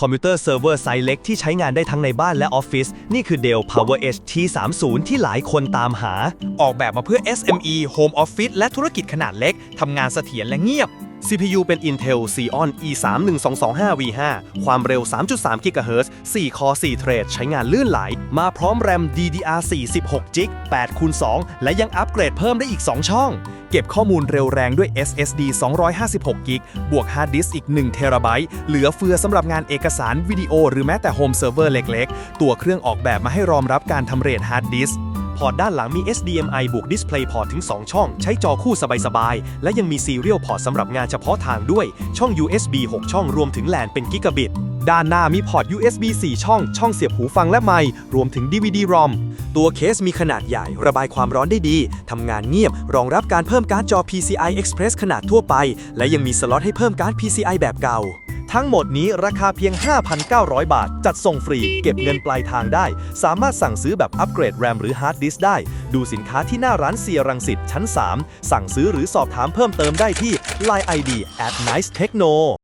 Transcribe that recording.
คอมพิวเตอร์เซิร์ฟเวอร์ไซส์เล็กที่ใช้งานได้ทั้งในบ้านและออฟฟิศนี่คือ Dell PowerEdge T30 ที่หลายคนตามหา ออกแบบมาเพื่อ SME Home Office และธุรกิจขนาดเล็กทำงานเสถียรและเงียบ CPU เป็น Intel Xeon E31225V5 ความเร็ว 3.3 GHz 4 คอ 4 เทรด ใช้งานลื่นไหล มาพร้อมแรม DDR4 16 g b 8คูณ2และยังอัปเกรดเพิ่มได้อีก 2 ช่อง เก็บข้อมูลเร็วแรงด้วย SSD 256 g b บวกฮาร์ดดิสก์อีก1เทราไบต์ เหลือเฟือสำหรับงานเอกสารวิดีโอหรือแม้แต่โฮมเซิร์ฟเวอร์เล็กๆ ตัวเครื่องออกแบบมาให้รองรับการทำเรทฮาร์ดดิสก์พอร์ตด้านหลังมี HDMI บวก Display Port ถึง 2 ช่อง ใช้จอคู่สบายๆ และยังมี Serial Port สำหรับงานเฉพาะทางด้วย ช่อง USB 6 ช่องรวมถึงแลนเป็นกิกะบิต ด้านหน้ามีพอร์ต USB 4 ช่อง ช่องเสียบหูฟังและไมค์รวมถึง DVD-ROM ตัวเคสมีขนาดใหญ่ ระบายความร้อนได้ดี ทำงานเงียบ รองรับการเพิ่มการ์ดจอ PCI Express ขนาดทั่วไป และยังมีสล็อตให้เพิ่มการ์ด PCI แบบเก่า ทั้งหมดนี้ราคาเพียง 5,900 บาท จัดส่งฟรี เก็บเงินปลายทางได้ สามารถสั่งซื้อแบบอัปเกรดแรมหรือฮาร์ดดิสก์ได้ ดูสินค้าที่หน้าร้านเซียรังสิตชั้น 3 สั่งซื้อหรือสอบถามเพิ่มเติมได้ที่ Line ID at nice techno